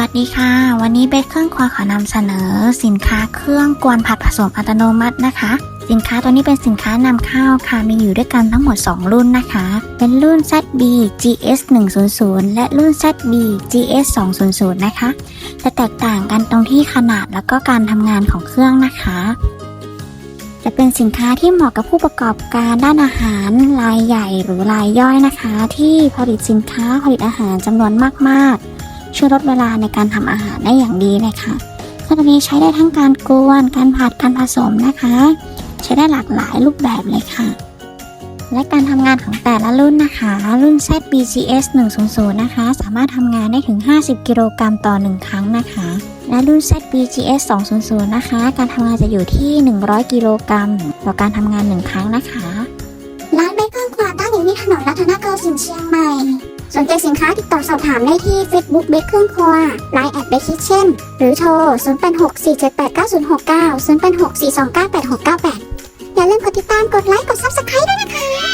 วัสดีค่ะ วันนี้เบคเครื่องครัวขอนำเสนอ สินค้าเครื่องกวนผัดผสมอัตโนมัตินะคะ สินค้าตัวนี้เป็นสินค้านำเข้าค่ะ มีอยู่ด้วยกันทั้งหมด 2 รุ่นนะคะ เป็นรุ่น ZB GS 100และรุ่น ZB GS 200นะคะ จะแตกต่างกันตรงที่ขนาดแล้วก็การทำงานของเครื่องนะคะ จะเป็นสินค้าที่เหมาะกับผู้ประกอบการด้านอาหารรายใหญ่หรือรายย่อยนะคะ ที่ผลิตสินค้าผลิตอาหารจำนวนมากๆ ช่วยลดเวลาในการทำอาหารได้อย่างดีเลยค่ะเครื่องตัวนี้ใช้ได้ทั้งการกวนการผัดการผสมนะคะ ใช้ได้หลากหลายรูปแบบเลยค่ะ และการทำงานของแต่ละรุ่นนะคะ รุ่น ZBGS 100 นะคะ สามารถทำงานได้ถึง 50 กิโลกรัมต่อ 1 ครั้งนะคะ และรุ่น ZBGS 200 นะคะ การทำงานจะอยู่ที่ 100 กิโลกรัมต่อการทำงาน 1 ครั้งนะคะร้านเบเกอร์ควาตั้งอยู่ที่ถนนรัตนโกสินทร์เชียงใหม่ สนใจสินค้าติดต่อสอบถามได้ที่ Facebook เบคเครื่องครัว Line แอดเบคคิทเช่นหรือโทร 0 8 6 4 7 8 9 0 6 9 0 8 6 4 2 9 8 6 9 8 อย่าลืมกดติดตามกดไลค์กด Subscribe ด้วยนะคะ